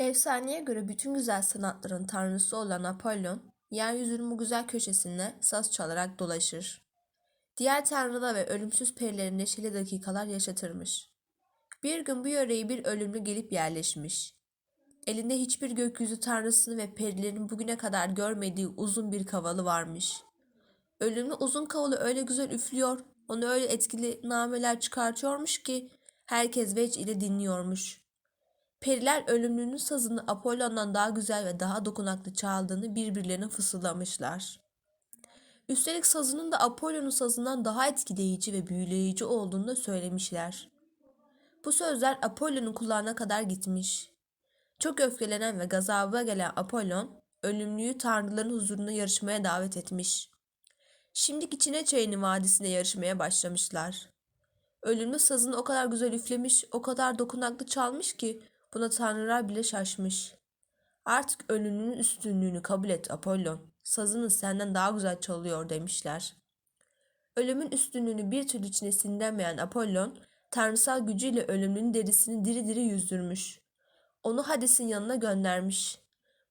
Efsaneye göre bütün güzel sanatların tanrısı olan Apollon, yeryüzünün bu güzel köşesinde saz çalarak dolaşır. Diğer tanrılar ve ölümsüz perileri neşeli dakikalar yaşatırmış. Bir gün bu yöreye bir ölümlü gelip yerleşmiş. Elinde hiçbir gökyüzü tanrısını ve perilerin bugüne kadar görmediği uzun bir kavalı varmış. Ölümlü uzun kavalı öyle güzel üflüyor, onu öyle etkili nameler çıkartıyormuş ki herkes veç ile dinliyormuş. Periler ölümlünün sazını Apollon'dan daha güzel ve daha dokunaklı çaldığını birbirlerine fısıldamışlar. Üstelik sazının da Apollon'un sazından daha etkileyici ve büyüleyici olduğunu da söylemişler. Bu sözler Apollon'un kulağına kadar gitmiş. Çok öfkelenen ve gazaba gelen Apollon, ölümlüyü tanrıların huzuruna yarışmaya davet etmiş. Şimdiki Çine Çayını Vadisi'nde yarışmaya başlamışlar. Ölümlü sazını o kadar güzel üflemiş, o kadar dokunaklı çalmış ki buna tanrılar bile şaşmış. Artık ölümlünün üstünlüğünü kabul et Apollon. Sazının senden daha güzel çalıyor demişler. Ölümün üstünlüğünü bir türlü içine sindiremeyen Apollon, tanrısal gücüyle ölümlünün derisini diri diri yüzdürmüş. Onu Hades'in yanına göndermiş.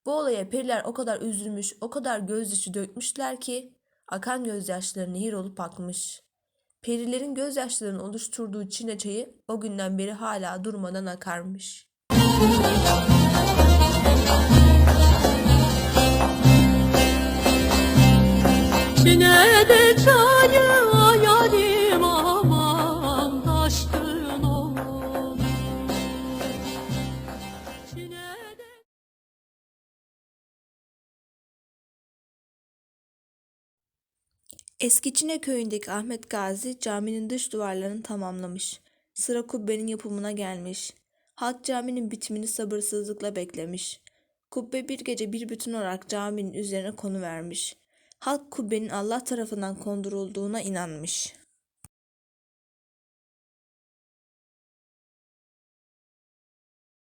Bu olaya periler o kadar üzülmüş, o kadar gözyaşı dökmüşler ki akan gözyaşları nehir olup akmış. Perilerin gözyaşlarının oluşturduğu Çine çayı o günden beri hala durmadan akarmış. Çine köyündeki Ahmet Gazi caminin dış duvarlarını tamamlamış. Sıra kubbenin yapımına gelmiş. Halk caminin bitimini sabırsızlıkla beklemiş. Kubbe bir gece bir bütün olarak caminin üzerine konuvermiş. Halk kubbenin Allah tarafından kondurulduğuna inanmış.